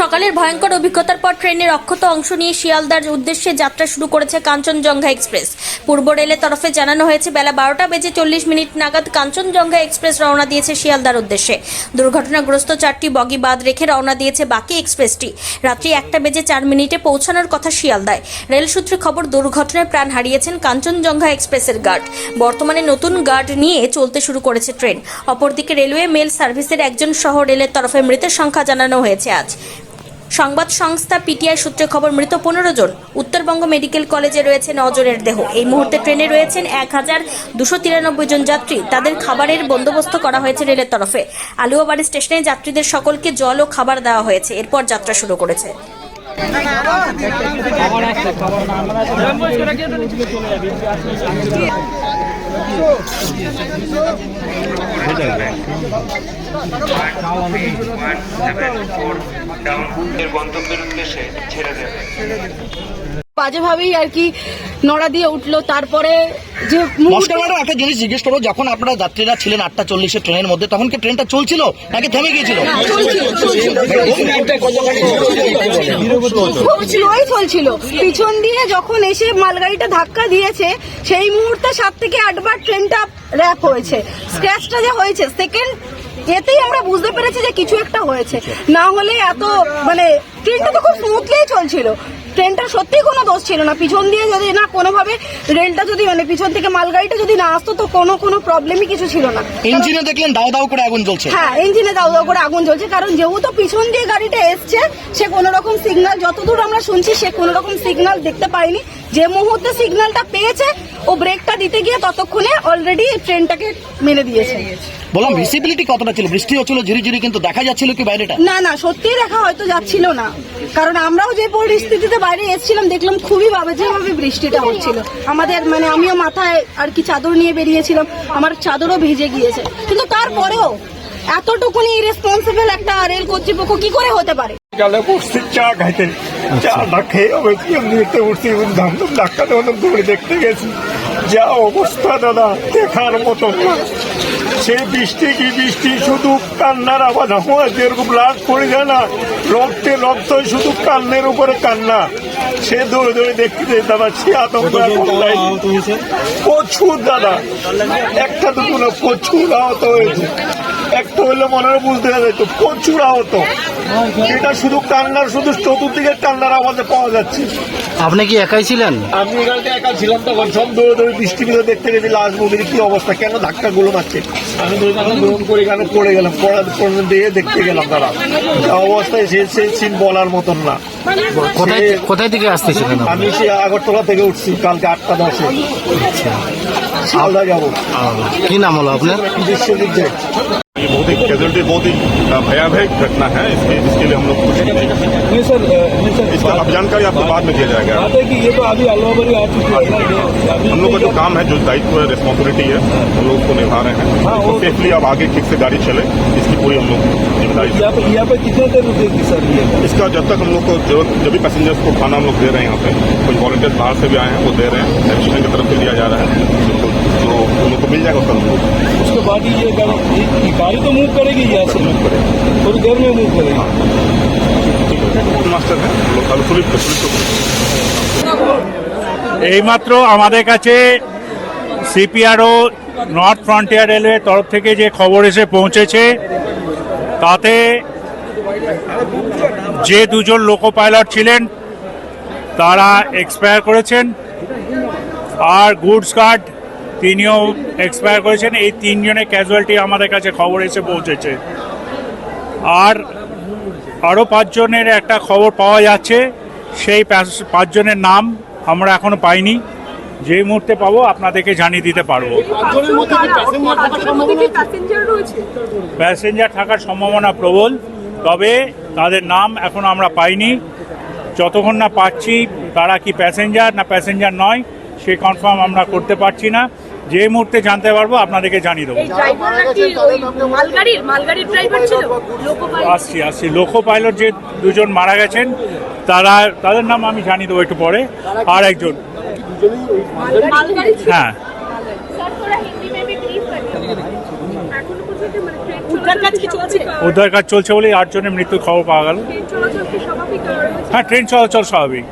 সকালের ভয়ঙ্কর অভিজ্ঞতার পর ট্রেনের অক্ষত অংশ নিয়ে শিয়ালদার উদ্দেশ্যে যাত্রা শুরু করেছে কাঞ্চনজঙ্ঘা এক্সপ্রেস। পূর্ব রেলের তরফে জানানো হয়েছে, বেলা বারোটা বেজে চল্লিশ মিনিট নাগাদ কাঞ্চনজঙ্ঘা এক্সপ্রেস রওনা দিয়েছে শিয়ালদার উদ্দেশ্যে। দুর্ঘটনাগ্রস্ত চারটি বগি বাদ রেখে রওনা দিয়েছে বাকি এক্সপ্রেসটি। রাত্রি একটা বেজে চার মিনিটে পৌঁছানোর কথা শিয়ালদায়। রেল সূত্রে খবর, দুর্ঘটনায় প্রাণ হারিয়েছেন কাঞ্চনজঙ্ঘা এক্সপ্রেসের গার্ড। বর্তমানে নতুন গার্ড নিয়ে চলতে শুরু করেছে ট্রেন। অপরদিকে রেলওয়ে মেল সার্ভিসের একজন সহ রেলের তরফে মৃতের সংখ্যা জানানো হয়েছে আজ। সংবাদ সংস্থা পিটিআই সূত্রে খবর, মৃত পনেরো জন। উত্তরবঙ্গ মেডিকেল কলেজে রয়েছে নজরের দেহ। এই মুহূর্তে ট্রেনে রয়েছেন এক হাজার দুশো তিরানব্বই জন যাত্রী। তাদের খাবারের বন্দোবস্ত করা হয়েছে রেলের তরফে। আলুয়াবাড়ি স্টেশনে যাত্রীদের সকলকে জল ও খাবার দেওয়া হয়েছে। এরপর যাত্রা শুরু করেছে। এর গন্তব্যের উদ্দেশ্যে ছেড়ে দেবে। বাজেভাবেই আর কি নড়া দিয়ে উঠল। তারপরে যে মাস্টার ম্যাডাম একটা জিনিস জিজ্ঞেস করব যখন আপনারা যাত্রীরা ছিলেন আটটা চল্লিশের ট্রেনের মধ্যে তখন কি ট্রেনটা চলছিল নাকি থেমে গিয়েছিল। খুব স্লোই চলছিল। পিছন দিয়ে যখন এসে মালগাড়িটা ধাক্কা দিয়েছে সেই মুহূর্তে সাত থেকে আটবার ট্রেনটা র্যাপ হয়েছে। স্ক্র্যাচটা যে হয়েছে সেকেন্ড এতেই আমরা বুঝতে পেরেছি যে কিছু একটা হয়েছে। না হলে এত মানে ট্রেনটা তো খুব স্মুথলি চলছিল। ট্রেনটা সত্যিই কোনো দোষ ছিল না। পিছন দিয়ে যদি না কোনোভাবে রেলটা যদি মানে পিছন থেকে মালগাড়িটা যদি না আসতো তো কোনো কোনো প্রবলেমই কিছু ছিল না। ইঞ্জিনে দেখলেন দাও দাও করে আগুন জ্বলছে? হ্যাঁ ইঞ্জিনে দাও দাও করে আগুন জ্বলছে। কারণ যেহেতু পিছন দিয়ে গাড়িটা এসছে সে কোনো রকম সিগন্যাল যতদূর আমরা শুনছি সে কোনো রকম সিগন্যাল দেখতে পাইনি যে মুহূর্তে সিগন্যালটা পেয়েছে ও ব্রেকটা দিতে গিয়ে ততক্ষণে অলরেডি ট্রেনটাকে মেরে দিয়েছে। বললাম ভিসিবিলিটি কতটা ছিল? বৃষ্টি হচ্ছিল ঝিরি ঝিরি কিন্তু দেখা যাচ্ছিল কি বাইরেটা? না না সত্যিই দেখা হয়তো যাচ্ছিল না। কারণ আমরাও যে পরিস্থিতিতে বাইরে এসেছিলাম দেখলাম খুবই বাজেভাবে বৃষ্টিটা হচ্ছিল। আমাদের মানে আমিও মাথায় আর কি চাদর নিয়ে বেরিয়েছিলাম আমার চাদরও ভিজে গিয়েছে। কিন্তু তারপরেও এতটুকুনি রেসপন্সিবল একটা রেল কর্তৃপক্ষ কি করে হতে পারে? গেলে উঠছি চা খাইতে। চাটা খেয়ে অবশ্যই আমি দেখতে উঠছি ধামধুম ধাক্কা দেওয়া দৌড়ে দেখতে গেছি। যা অবস্থা দাদা দেখার মতো। না সে বৃষ্টি কি বৃষ্টি শুধু কান্নার আবার আমার যেরকম রাগ পড়ে যায় না রক্তে রক্ত শুধু কান্নের উপরে কান্না। সে দৌড়ে দৌড়ে দেখতে দাদা সে আতঙ্ক প্রচুর দাদা। একটা দুটো না প্রচুর আহত হয়েছে। একটা হইলে মনে হয় বুঝতে যেত প্রচুর আহত। এটা শুধু কান্নার শুধু চতুর্দিকে কান্নার আওয়াজে পাওয়া যাচ্ছে। আপনি কি একাই ছিলেন? আমি এখানে একা ছিলাম তখন। সব দৌড়ে দৌড়ে বৃষ্টি ভিতরে দেখতে গেছি লাশ মুভির কি অবস্থা? কেন ধাক্কা গুলো মারছে? আমি গ্রহণ করে এখানে পড়ে গেলাম। পড়ার পর দিয়ে দেখতে গেলাম তারা। অবস্থায় সে সেই সিন বলার মতন না। কোথায় কোথায় থেকে আসতেছিলেন আমি সে আগরতলা থেকে উঠছি কালকে আটটা দশে। শিয়ালদা যাব। কি নাম হলো আপনার? বিশ্বজিৎ ये बहुत ही कैजुअलिटी बहुत ही भयावह घटना है इसके इसके लिए हम लोग कुछ नहीं कर सकते सर नहीं सर इसका अब जानकारी आपको बाद में दिया जाएगा। बात है कि ये तो अभी आ चुकी है हम लोग का जो काम है जो दायित्व है रिस्पॉन्सिबिलिटी है हम लोग उसको निभा रहे हैं। हाँ, वो- सेफली अब आगे ठीक से गाड़ी चले इसकी पूरी हम लोग ज़िम्मेदारी यहाँ पे कितने देर रुकेगी सर ये? इसका जब तक हम लोग को जो जो भी पैसेंजर्स को खाना हम लोग दे रहे हैं यहाँ पे कुछ वॉलंटियर्स बाहर से भी आए हैं वो दे रहे हैं एडमिशन की तरफ़ से दिया जा रहा है। तो जो उन लोग को मिल जाएगा उसका हम लोग उसके बाद ही ये गाड़ी ये- ये गाड़ी तो मूव करेगी यहाँ से मूव करें थोड़ी देर में मूव करेगी ठीक है मास्टर है हम लोग कल पुलिस पुलिस को এইমাত্র আমাদের কাছে সিপিআরও নর্থ ফ্রন্টিয়ার রেলওয়ে তরফ থেকে যে খবর এসে পৌঁছেছে তাতে যে দুজন লোকো পাইলট ছিলেন তারা এক্সপায়ার করেছেন আর গুডস গার্ড তিনিও এক্সপায়ার করেছেন। এই তিনজনের ক্যাজুয়ালিটি আমাদের কাছে খবর এসে পৌঁছেছে। আর আরও পাঁচজনের একটা খবর পাওয়া যাচ্ছে। সেই পাঁচজনের নাম আমরা এখনও পাইনি। যে মুহূর্তে পাবো আপনাদেরকে জানিয়ে দিতে পারব। প্যাসেঞ্জার থাকার সম্ভাবনা প্রবল তবে তাদের নাম এখন আমরা পাইনি। যতক্ষণ না পাচ্ছি তারা কি প্যাসেঞ্জার না প্যাসেঞ্জার নয় সে কনফার্ম আমরা করতে পারছি না। যে মুহূর্তে জানতে পারব আপনাদেরকে জানিয়ে দেবো। আসছি আসছি। লোকো পাইলট যে দুজন মারা গেছেন তারা তাদের নাম আমি জানিয়ে দেবো একটু পরে। আর একজন। হ্যাঁ। উদ্ধার কাজ চলছে? বলে আটজনের মৃত্যুর খবর পাওয়া গেল। হ্যাঁ ট্রেন চলাচল স্বাভাবিক।